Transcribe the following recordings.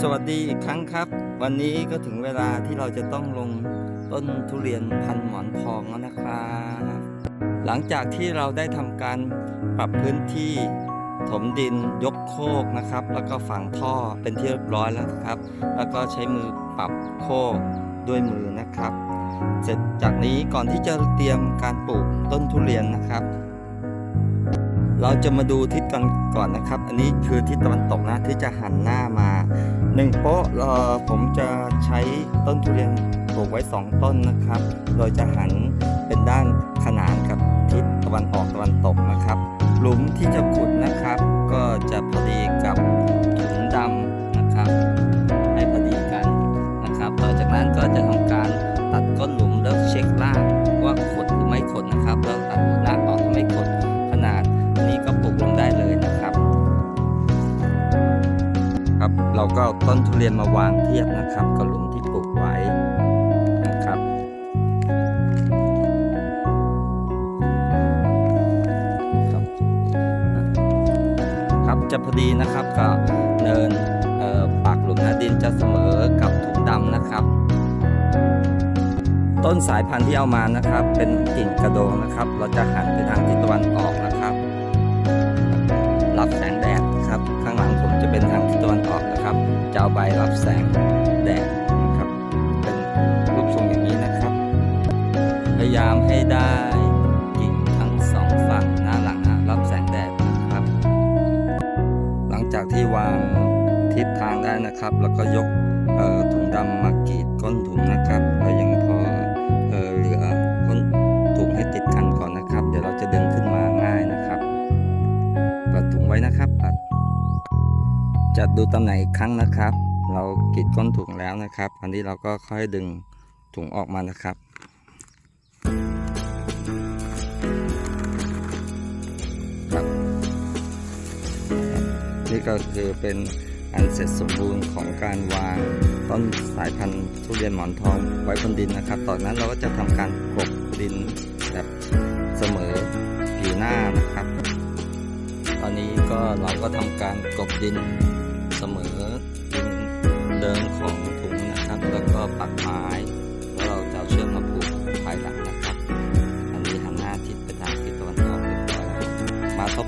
สวัสดีอีกครั้งครับ วันนี้ก็ถึงเวลาที่เราจะต้องลงต้นทุเรียนพันหมอนทองแล้วนะครับ หลังจากที่เราได้ทำการปรับพื้นที่ถมดินยกโคกนะครับ แล้วก็ฝังท่อเป็นที่เรียบร้อยแล้วนะครับ แล้วก็ใช้มือปรับโคกด้วยมือนะครับ เสร็จจากนี้ก่อนที่จะเตรียมการปลูกต้นทุเรียนนะครับ เราจะมาดูทิศกันก่อนนะครับ อันนี้คือทิศตะวันตกนะที่จะหันหน้ามาหนึ่งโป๊ะเอ่อผมจะใช้ต้นทุเรียนปลูกไว้ 2 ต้นนะครับ โดยจะหันเป็นด้านขนานกับทิศตะวันออกตะวันตกนะครับ หลุมที่จะขุดนะครับ ก็จะพ ต้นทุเรียนมาวางเทียบนะครับกับหลุมที่ปลูกไว้นะครับ ครับครับจะพอดีนะครับกับเนินเอ่อปากหลุมนะดินจะเสมอกับถุงดำนะครับ ต้นสายพันธุ์ที่เอามานะครับ เป็นกิ่งกระโดงนะครับ เราจะหันไปทางทิศตะวันออกนะครับ จะเอาใบรับแสงแดดนะครับ เป็นรูปทรงอย่างนี้นะครับ พยายามให้ได้กิ่งทั้งสองฝั่งหน้าหลังนะรับแสงแดดนะครับ หลังจากที่วางทิศทางได้นะครับ แล้วก็ยกถุงดำมากรีดก้นถุงนะครับแล้วยังพอเออเหลือก้นถุงให้ติดกันก่อนนะครับ เดี๋ยวเราจะดึงขึ้นมาง่ายนะครับปิดถุงไว้นะครับปัด จัดดูตำแหน่งอีกครั้งนะครับ เรากรีดก้นถุงแล้วนะครับ อันนี้เราก็ค่อยดึงถุงออกมานะครับครับ นี่ก็คือเป็นอันเสร็จสมบูรณ์ของการวางต้นสายพันธุ์ทุเรียนหมอนทองไว้บนดินนะครับตอนนั้นเราก็จะทำการกลบดินแบบเสมอผิวหน้านะครับ ตอนนี้ก็เราก็ทำการกลบดิน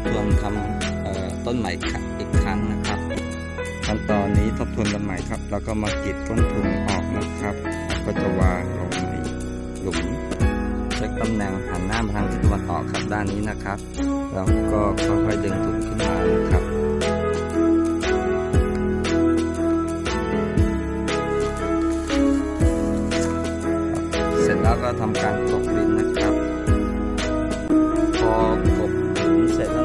ทบทวนทำต้นใหม่อีกครั้งนะครับ ขั้นตอนนี้ทบทวนกันใหม่ครับ แล้วก็มากรีดต้นทุนออกนะครับ ก็จะวางลงในหลุมเช็คตำแหน่งหันหน้ามาทางทิศตะวันออกครับด้านนี้นะครับ แล้วก็ค่อยๆดึงถุงขึ้นมานะครับเสร็จแล้วก็ทำการกบดินนะครับ พอกบดินเสร็จแล้ว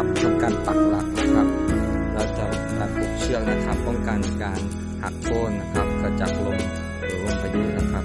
นะครับทำการปักหลักนะครับ เราจะมารผูกเชือกนะครับ ป้องกันการหักโค่นนะครับกระจากลมหรือลมพายุนะครับ